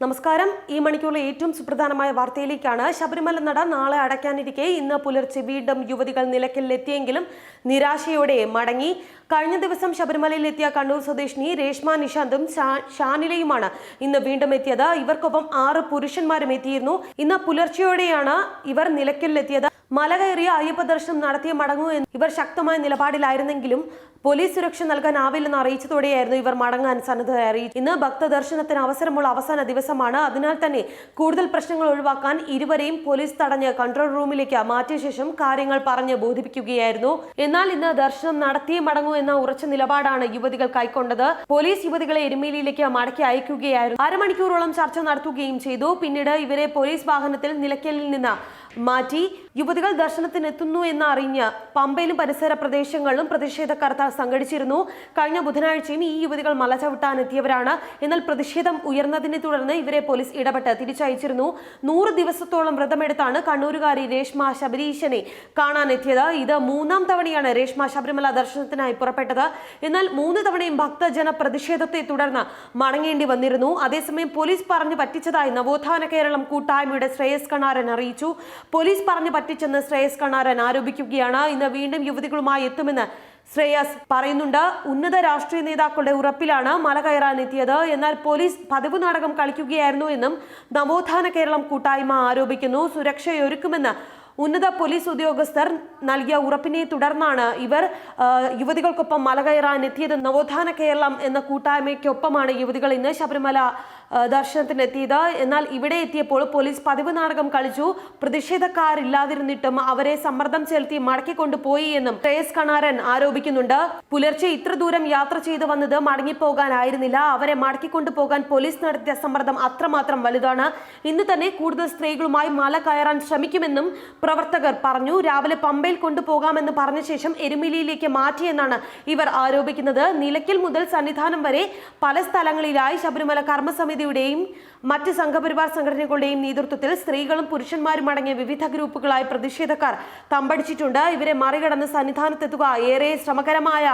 നമസ്കാരം. ഈ മണിക്കൂറിലെ ഏറ്റവും സുപ്രധാനമായ വാർത്തയിലേക്കാണ് ശബരിമല നട നാളെ അടയ്ക്കാനിരിക്കെ. ഇന്ന് പുലർച്ചെ വീണ്ടും യുവതികൾ നിലയ്ക്കലിലെത്തിയെങ്കിലും നിരാശയോടെ മടങ്ങി. കഴിഞ്ഞ ദിവസം ശബരിമലയിലെത്തിയ കണ്ണൂർ സ്വദേശിനി രേഷ്മ നിഷാന്തും ഷാനിലയുമാണ് ഇന്ന് വീണ്ടും എത്തിയത്. ഇവർക്കൊപ്പം ആറ് പുരുഷന്മാരും എത്തിയിരുന്നു. ഇന്ന് പുലർച്ചെയോടെയാണ് ഇവർ നിലയ്ക്കലിലെത്തിയത് മല കയറിയ അയ്യപ്പ ദർശനം നടത്തിയ മടങ്ങൂ എന്ന് ഇവർ ശക്തമായ നിലപാടിലായിരുന്നെങ്കിലും പോലീസ് സുരക്ഷ നൽകാൻ ആവില്ലെന്ന് അറിയിച്ചതോടെയായിരുന്നു ഇവർ മടങ്ങാൻ സന്നദ്ധത അറിയിച്ചു ഇന്ന് ഭക്തദർശനത്തിന് അവസരമുള്ള അവസാന ദിവസമാണ്. അതിനാൽ തന്നെ കൂടുതൽ പ്രശ്നങ്ങൾ ഒഴിവാക്കാൻ ഇരുവരെയും പോലീസ് തടഞ്ഞ് കൺട്രോൾ റൂമിലേക്ക് മാറ്റിയ ശേഷം കാര്യങ്ങൾ പറഞ്ഞ് ബോധിപ്പിക്കുകയായിരുന്നു. എന്നാൽ ഇന്ന് ദർശനം നടത്തിയേ മടങ്ങൂ എന്ന ഉറച്ച നിലപാടാണ് യുവതികൾ കൈക്കൊണ്ടത്. പോലീസ് യുവതികളെ എരുമേലിയിലേക്ക് മടക്കി അയക്കുകയായിരുന്നു. അരമണിക്കൂറോളം ചർച്ച നടത്തുകയും ചെയ്തു. പിന്നീട് ഇവരെ പോലീസ് വാഹനത്തിൽ നിലയ്ക്കലിൽ നിന്ന് മാറ്റി യുവതികൾ ദർശനത്തിനെത്തുന്നു എന്ന് അറിഞ്ഞ് പമ്പയിലും പരിസര പ്രദേശങ്ങളിലും പ്രതിഷേധക്കാർ സംഘടിച്ചിരുന്നു. കഴിഞ്ഞ ബുധനാഴ്ചയും ഈ യുവതികൾ മല ചവിട്ടാനെത്തിയവരാണ് എന്നാൽ പ്രതിഷേധം ഉയർന്നതിനെ തുടർന്ന് ഇവരെ പോലീസ് ഇടപെട്ട് തിരിച്ചയച്ചിരുന്നു. നൂറ് ദിവസത്തോളം വ്രതമെടുത്താണ് കണ്ണൂരുകാരി രേഷ്മ ശബരീശനെ കാണാനെത്തിയത് ഇത് മൂന്നാം തവണയാണ് രേഷ്മ ശബരിമല ദർശനത്തിനായി പുറപ്പെട്ടത്. എന്നാൽ മൂന്ന് തവണയും ഭക്തജന പ്രതിഷേധത്തെ തുടർന്ന് മടങ്ങേണ്ടി വന്നിരുന്നു. അതേസമയം പോലീസ് പറഞ്ഞു പറ്റിച്ചതായി നവോത്ഥാന കേരളം കൂട്ടായ്മയുടെ ശ്രേയസ് കണാരൻ അറിയിച്ചു. പോലീസ് പറഞ്ഞു പറ്റിച്ചെന്ന് ശ്രേയസ് കണാരൻ ആരോപിക്കുകയാണ്. ഇന്ന് വീണ്ടും യുവതികളുമായി എത്തുമെന്ന് ശ്രേയസ് പറയുന്നുണ്ട്. ഉന്നത രാഷ്ട്രീയ നേതാക്കളുടെ ഉറപ്പിലാണ് മല കയറാൻ എത്തിയത്. എന്നാൽ പോലീസ് പതിവ് നാടകം കളിക്കുകയായിരുന്നു എന്നും നവോത്ഥാന കേരളം കൂട്ടായ്മ ആരോപിക്കുന്നു. സുരക്ഷയൊരുക്കുമെന്ന് ഉന്നത പോലീസ് ഉദ്യോഗസ്ഥർ നൽകിയ ഉറപ്പിനെ തുടർന്നാണ് ഇവർ യുവതികൾക്കൊപ്പം മല കയറാൻ എത്തിയത്. നവോത്ഥാന കേരളം എന്ന കൂട്ടായ്മയ്ക്കൊപ്പമാണ് യുവതികൾ ഇന്ന് ശബരിമല ദർശനത്തിനെത്തിയത്. എന്നാൽ ഇവിടെ എത്തിയപ്പോൾ പോലീസ് പതിവ് നാടകം കളിച്ചു. പ്രതിഷേധക്കാരില്ലാതിരുന്നിട്ടും അവരെ സമ്മർദ്ദം ചെലുത്തി മടക്കിക്കൊണ്ടുപോയി എന്നും ശ്രേയസ് കണാരൻ ആരോപിക്കുന്നുണ്ട്. പുലർച്ചെ ഇത്ര ദൂരം യാത്ര ചെയ്തു വന്നത് മടങ്ങിപ്പോകാനായിരുന്നില്ല. അവരെ മടക്കിക്കൊണ്ടുപോകാൻ പോലീസ് നടത്തിയ സമ്മർദ്ദം അത്രമാത്രം വലുതാണ്. ഇന്ന് തന്നെ കൂടുതൽ സ്ത്രീകളുമായി മല കയറാൻ ശ്രമിക്കുമെന്നും പ്രവർത്തകർ പറഞ്ഞു. രാവിലെ പമ്പയിൽ കൊണ്ടുപോകാമെന്ന് പറഞ്ഞ ശേഷം എരുമിലിയിലേക്ക് മാറ്റിയെന്നാണ് ഇവർ ആരോപിക്കുന്നത്. നിലയ്ക്കൽ മുതൽ സന്നിധാനം വരെ പല സ്ഥലങ്ങളിലായി ശബരിമല കർമ്മസമിതിയുടെയും മറ്റ് സംഘപരിവാർ സംഘടനകളുടെയും നേതൃത്വത്തിൽ സ്ത്രീകളും പുരുഷന്മാരും അടങ്ങിയ വിവിധ ഗ്രൂപ്പുകളായി പ്രതിഷേധക്കാർ തമ്പടിച്ചിട്ടുണ്ട്. ഇവരെ മറികടന്ന് സന്നിധാനത്തെത്തുക ഏറെ ശ്രമകരമായ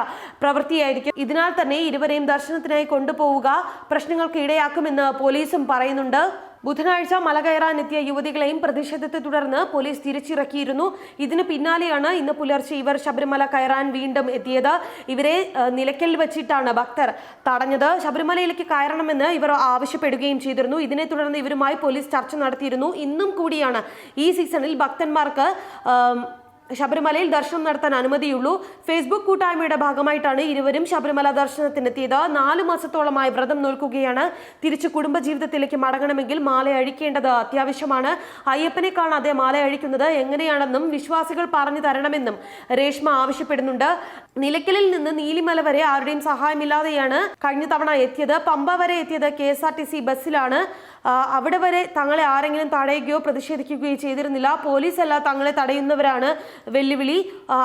പ്രവൃത്തിയായിരിക്കും. ഇതിനാൽ തന്നെ ഇരുവരെയും ദർശനത്തിനായി കൊണ്ടുപോവുക പ്രശ്നങ്ങൾക്ക് ഇടയാക്കുമെന്ന് പോലീസും പറയുന്നുണ്ട്. ബുധനാഴ്ച മല കയറാനെത്തിയ യുവതികളെയും പ്രതിഷേധത്തെ തുടർന്ന് പോലീസ് തിരിച്ചിറക്കിയിരുന്നു. ഇതിന് പിന്നാലെയാണ് ഇന്ന് പുലർച്ചെ ഇവർ ശബരിമല കയറാൻ വീണ്ടും എത്തിയത്. ഇവരെ നിലയ്ക്കൽ വെച്ചിട്ടാണ് ഭക്തർ തടഞ്ഞത്. ശബരിമലയിലേക്ക് കയറണമെന്ന് ഇവർ ആവശ്യപ്പെടുകയും ചെയ്തിരുന്നു. ഇതിനെ തുടർന്ന് ഇവരുമായി പോലീസ് ചർച്ച നടത്തിയിരുന്നു. ഇന്നും കൂടിയാണ് ഈ സീസണിൽ ഭക്തന്മാർക്ക് ശബരിമലയിൽ ദർശനം നടത്താൻ അനുമതിയുള്ളൂ. ഫേസ്ബുക്ക് കൂട്ടായ്മയുടെ ഭാഗമായിട്ടാണ് ഇരുവരും ശബരിമല ദർശനത്തിനെത്തിയത്. നാല് മാസത്തോളമായി വ്രതം നോൽക്കുകയാണ്. തിരിച്ച് കുടുംബജീവിതത്തിലേക്ക് മടങ്ങണമെങ്കിൽ മാല അഴിക്കേണ്ടത് അത്യാവശ്യമാണ്. അയ്യപ്പനെ കാണാതെ മാല അഴിക്കുന്നത് എങ്ങനെയാണെന്നും വിശ്വാസികൾ പറഞ്ഞു തരണമെന്നും രേഷ്മ ആവശ്യപ്പെടുന്നുണ്ട്. നിലയ്ക്കലിൽ നിന്ന് നീലിമല വരെ ആരുടെയും സഹായമില്ലാതെയാണ് കഴിഞ്ഞ തവണ എത്തിയത്. പമ്പ വരെ എത്തിയത് കെ ബസ്സിലാണ്. അവിടെ വരെ തങ്ങളെ ആരെങ്കിലും തടയുകയോ പ്രതിഷേധിക്കുകയോ ചെയ്തിരുന്നില്ല. പോലീസ് അല്ല തങ്ങളെ തടയുന്നവരാണ് വെല്ലുവിളി.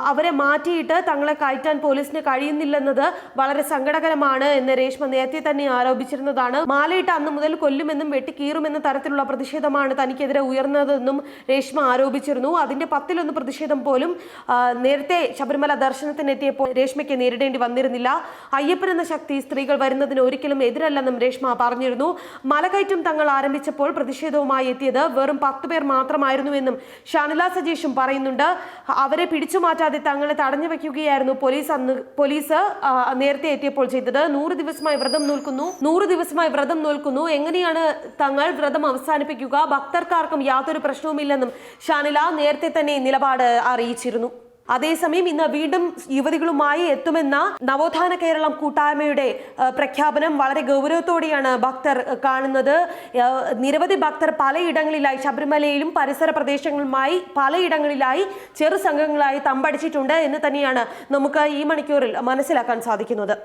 അവരെ മാറ്റിയിട്ട് തങ്ങളെ കയറ്റാൻ പോലീസിന് കഴിയുന്നില്ലെന്നത് വളരെ സങ്കടകരമാണ് എന്ന് രേഷ്മ നേരത്തെ തന്നെ ആരോപിച്ചിരുന്നതാണ്. മാലയിട്ട് അന്ന് മുതൽ കൊല്ലുമെന്നും വെട്ടിക്കീറുമെന്ന തരത്തിലുള്ള പ്രതിഷേധമാണ് തനിക്കെതിരെ ഉയർന്നതെന്നും രേഷ്മ ആരോപിച്ചിരുന്നു. അതിന്റെ പത്തിലൊന്ന് പ്രതിഷേധം പോലും നേരത്തെ ശബരിമല ദർശനത്തിനെത്തിയപ്പോൾ രേഷ്മയ്ക്ക് നേരിടേണ്ടി വന്നിരുന്നില്ല. അയ്യപ്പൻ എന്ന ശക്തി സ്ത്രീകൾ വരുന്നതിന് ഒരിക്കലും എതിരല്ലെന്നും രേഷ്മ പറഞ്ഞിരുന്നു. മലകയറ്റം തങ്ങൾ ആരംഭിച്ചപ്പോൾ പ്രതിഷേധവുമായി എത്തിയത് വെറും പത്ത് പേർ മാത്രമായിരുന്നുവെന്നും ഷാനില സജീഷും പറയുന്നുണ്ട്. അവരെ പിടിച്ചു മാറ്റാതെ തങ്ങളെ തടഞ്ഞു വെക്കുകയായിരുന്നു പോലീസ് അന്ന് പോലീസ് നേരത്തെ എത്തിയപ്പോൾ ചെയ്തത്. നൂറ് ദിവസമായി വ്രതം നോൽക്കുന്നു നൂറ് ദിവസമായി വ്രതം നോൽക്കുന്നു. എങ്ങനെയാണ് തങ്ങൾ വ്രതം അവസാനിപ്പിക്കുക? ഭക്തർക്കാർക്കും യാതൊരു പ്രശ്നവുമില്ലെന്നും ഷാനില നേരത്തെ തന്നെ നിലപാട് അറിയിച്ചിരുന്നു. അതേസമയം ഇന്ന് വീണ്ടും യുവതികളുമായി എത്തുമെന്ന നവോത്ഥാന കേരളം കൂട്ടായ്മയുടെ പ്രഖ്യാപനം വളരെ ഗൗരവത്തോടെയാണ് ഭക്തർ കാണുന്നത്. നിരവധി ഭക്തർ പലയിടങ്ങളിലായി ശബരിമലയിലും പരിസര പ്രദേശങ്ങളുമായി പലയിടങ്ങളിലായി ചെറു സംഘങ്ങളായി തമ്പടിച്ചിട്ടുണ്ട് എന്ന് തന്നെയാണ് നമുക്ക് ഈ മണിക്കൂറിൽ മനസ്സിലാക്കാൻ സാധിക്കുന്നത്.